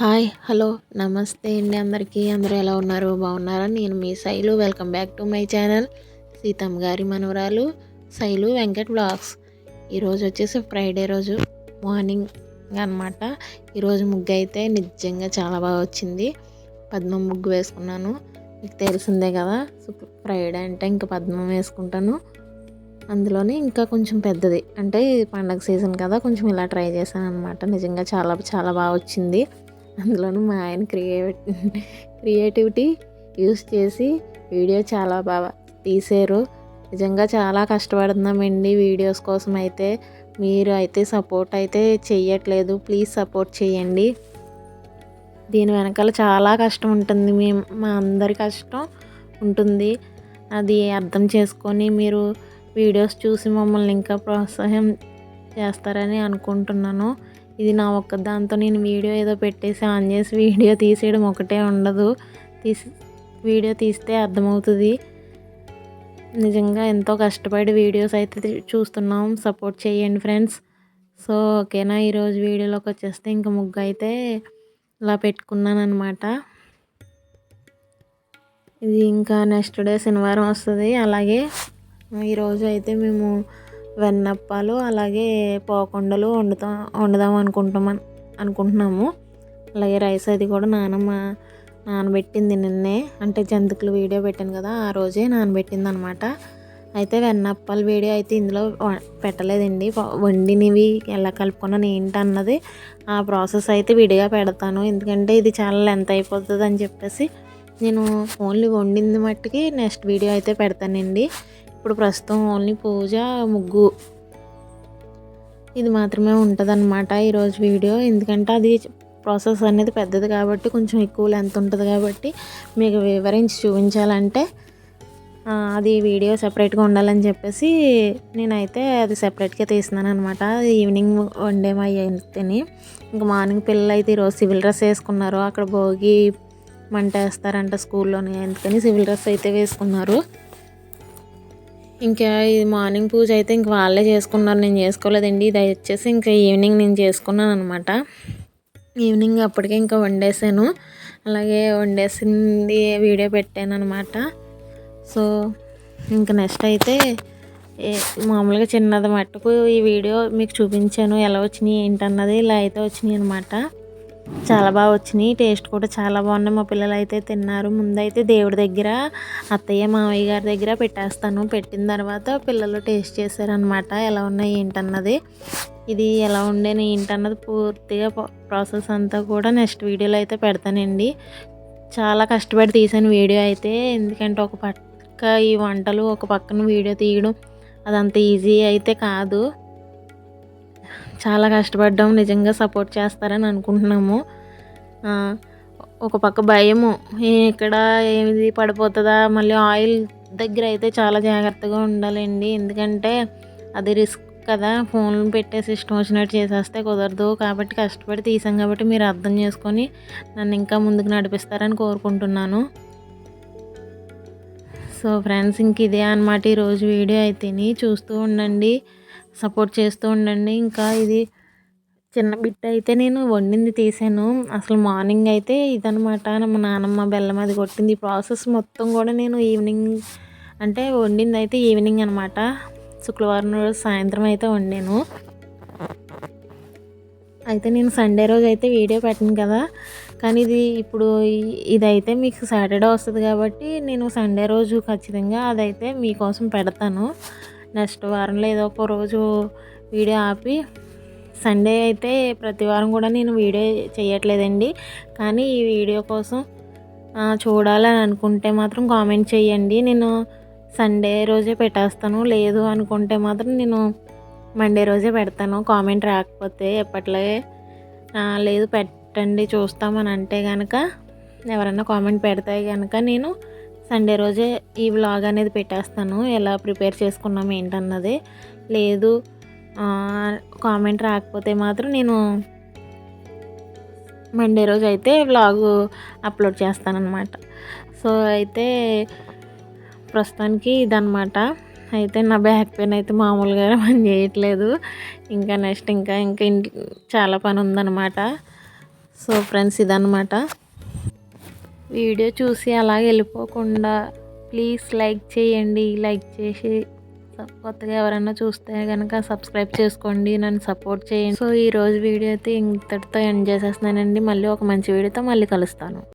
Hi hello నమస్తే అండి అందరికీ. అందరూ ఎలా ఉన్నారు? బాగున్నారా? నేను మీ Shailu. Welcome back to my channel Seethamma గారి మనవరాలు శైలు వెంకట్ బ్లాగ్స్. ఈరోజు వచ్చేసి ఫ్రైడే రోజు మార్నింగ్ అనమాట ఈరోజు ముగ్గు అయితే నిజంగా చాలా బాగా వచ్చింది. పద్మం ముగ్గు వేసుకున్నాను. మీకు తెలిసిందే కదా ఫ్రైడే అంటే ఇంకా పద్మం వేసుకుంటాను. అందులోనే ఇంకా కొంచెం పెద్దది. అంటే పండగ సీజన్ కదా కొంచెం ఇలా ట్రై చేశాను అనమాట నిజంగా చాలా చాలా బాగా వచ్చింది. అందులోనూ మా ఆయన క్రియేట్ క్రియేటివిటీ యూస్ చేసి వీడియో చాలా బాగా తీసారు. నిజంగా చాలా కష్టపడుతున్నామండి వీడియోస్ కోసం అయితే. మీరు అయితే సపోర్ట్ అయితే చెయ్యట్లేదు. ప్లీజ్ సపోర్ట్ చేయండి దీని వెనకాల చాలా కష్టం ఉంటుంది. మేము మా అందరి కష్టం ఉంటుంది. అది అర్థం చేసుకొని మీరు వీడియోస్ చూసి మమ్మల్ని ఇంకా ప్రోత్సాహం చేస్తారని అనుకుంటున్నాను. ఇది నా ఒక్క దాంతో నేను వీడియో ఏదో పెట్టేసి ఆన్ చేసి వీడియో తీసేయడం ఒకటే ఉండదు. తీసి వీడియో తీస్తే అర్థమవుతుంది. నిజంగా ఎంతో కష్టపడి వీడియోస్ అయితే చూస్తున్నాం. సపోర్ట్ చేయండి ఫ్రెండ్స్. సో ఓకేనా? ఈరోజు వీడియోలోకి వచ్చేస్తే ఇంకా ముగ్గు అయితే ఇలా పెట్టుకున్నాను అనమాట ఇది ఇంకా నెక్స్ట్ డే శనివారం వస్తుంది. అలాగే ఈరోజు అయితే మేము వెన్నప్పాలు అలాగే పోకొండలు వండుతాం వండుదాం అనుకుంటాం అనుకుంటున్నాము. అలాగే రైస్ అది కూడా నానమ్మ నానబెట్టింది నిన్నే. అంటే జంతుకులు వీడియో పెట్టాను కదా ఆ రోజే నానబెట్టింది అనమాట అయితే వెన్నప్పాల వీడియో అయితే ఇందులో పెట్టలేదండి. వండినవి ఎలా కలుపుకున్నాను ఏంటన్నది ఆ ప్రాసెస్ అయితే విడిగా పెడతాను. ఎందుకంటే ఇది చాలా లెంత్ అయిపోతుంది అని చెప్పేసి నేను ఓన్లీ వండింది మట్టుకి నెక్స్ట్ వీడియో అయితే పెడతానండి. ఇప్పుడు ప్రస్తుతం ఓన్లీ పూజ ముగ్గు. ఇది మాత్రమే ఉంటుంది అనమాట ఈరోజు వీడియో. ఎందుకంటే అది ప్రాసెస్ అనేది పెద్దది కాబట్టి కొంచెం ఎక్కువ లెంత్ ఉంటుంది కాబట్టి మీకు వివరించి చూపించాలంటే అది వీడియో సెపరేట్గా ఉండాలని చెప్పేసి నేనైతే అది సెపరేట్గా తీస్తున్నాను అనమాట ఈవినింగ్ వండే మా తిని ఇంకా మార్నింగ్ పిల్లలు అయితే ఈరోజు సివిల్ డ్రెస్ వేసుకున్నారు. అక్కడ భోగి మంట వేస్తారంట స్కూల్లోనే. అందుకని సివిల్ డ్రెస్ అయితే వేసుకున్నారు. ఇంకా ఇది మార్నింగ్ పూజ అయితే ఇంక వాళ్ళే చేసుకున్నారు. నేను చేసుకోలేదండి. ఇది వచ్చేసి ఇంకా ఈవినింగ్ నేను చేసుకున్నాను అనమాట ఈవినింగ్ అప్పటికే ఇంకా వండేసాను అలాగే వండేసింది వీడియో పెట్టాను అనమాట సో ఇంకా నెక్స్ట్ అయితే మామూలుగా చిన్నది మట్టుకు ఈ వీడియో మీకు చూపించాను. ఎలా వచ్చినాయి ఏంటన్నది ఇలా అయితే వచ్చినాయి అనమాట చాలా బాగా వచ్చినాయి. టేస్ట్ కూడా చాలా బాగున్నాయి. మా పిల్లలు అయితే తిన్నారు. ముందైతే దేవుడి దగ్గర అత్తయ్య మామయ్య గారి దగ్గర పెట్టేస్తాను. పెట్టిన తర్వాత పిల్లలు టేస్ట్ చేశారనమాట ఎలా ఉన్నాయి ఏంటన్నది. ఇది ఎలా ఉండేది ఏంటన్నది పూర్తిగా ప్రాసెస్ అంతా కూడా నెక్స్ట్ వీడియోలో అయితే పెడతానండి. చాలా కష్టపడి తీసాను వీడియో అయితే. ఎందుకంటే ఒక పక్క ఈ వంటలు ఒక పక్కన వీడియో తీయడం అదంత ఈజీ అయితే కాదు. చాలా కష్టపడ్డాము నిజంగా సపోర్ట్ చేస్తారని అనుకుంటున్నాము. ఒక పక్క భయము ఇక్కడ ఏది పడిపోతుందా మళ్ళీ ఆయిల్ దగ్గర అయితే చాలా జాగ్రత్తగా ఉండాలండి. ఎందుకంటే అది రిస్క్ కదా ఫోన్లు పెట్టేసి ఇష్టం వచ్చినట్టు చేసేస్తే కుదరదు. కాబట్టి కష్టపడి తీసాం కాబట్టి మీరు అర్థం చేసుకొని నన్ను ఇంకా ముందుకు నడిపిస్తారని కోరుకుంటున్నాను. సో ఫ్రెండ్స్ ఇంక ఇదే అనమాట ఈరోజు వీడియో. అయితేని చూస్తూ ఉండండి సపోర్ట్ చేస్తూ ఉండండి. ఇంకా ఇది చిన్న బిట్ అయితే నేను వండింది తీసాను. అసలు మార్నింగ్ అయితే ఇదనమాట మా నానమ్మ బెల్లం అది కొట్టింది ప్రాసెస్ మొత్తం కూడా నేను ఈవినింగ్ అంటే వండింది అయితే ఈవినింగ్ అనమాట శుక్రవారం రోజు సాయంత్రం అయితే వండాను. అయితే నేను సండే రోజు అయితే వీడియో పెట్టను కదా. కానీ ఇది ఇప్పుడు ఇదైతే మీకు సాటర్డే వస్తుంది కాబట్టి నేను సండే రోజు ఖచ్చితంగా అదైతే మీకోసం పెడతాను. నెక్స్ట్ వారంలో ఏదో ఒక రోజు వీడియో ఆపి సండే అయితే ప్రతి వారం కూడా నేను వీడియో చేయట్లేదండి. కానీ ఈ వీడియో కోసం చూడాలని అనుకుంటే మాత్రం కామెంట్ చేయండి. నేను సండే రోజే పెట్టేస్తాను. లేదు అనుకుంటే మాత్రం నేను మండే రోజే పెడతాను. కామెంట్ రాకపోతే ఎప్పట్లాగే లేదు పెట్టండి చూస్తామని అంటే కనుక ఎవరన్నా కామెంట్ పెడితే కనుక నేను సండే రోజే ఈ వ్లాగ్ అనేది పెట్టేస్తాను. ఎలా ప్రిపేర్ చేసుకున్నాం ఏంటన్నది. లేదు కామెంట్ రాకపోతే మాత్రం నేను మండే రోజు అయితే వ్లాగ్ అప్లోడ్ చేస్తానన్నమాట. సో అయితే ప్రస్తుతానికి ఇదన్నమాట. అయితే నా బ్యాక్ పెయిన్ అయితే మామూలుగా పని చేయట్లేదు. ఇంకా నెక్స్ట్ ఇంకా ఇంకా ఇంటి చాలా పని ఉందన్నమాట. సో ఫ్రెండ్స్ ఇదన్నమాట. వీడియో చూసి అలా వెళ్ళిపోకుండా ప్లీజ్ లైక్ చేయండి. లైక్ చేసి కొత్తగా ఎవరైనా చూస్తే కనుక సబ్స్క్రైబ్ చేసుకోండి. నన్ను సపోర్ట్ చేయండి. సో ఈరోజు వీడియో అయితే ఇంతటితో ఎండ్ చేసేస్తున్నానండి. మళ్ళీ ఒక మంచి వీడియోతో మళ్ళీ కలుస్తాను.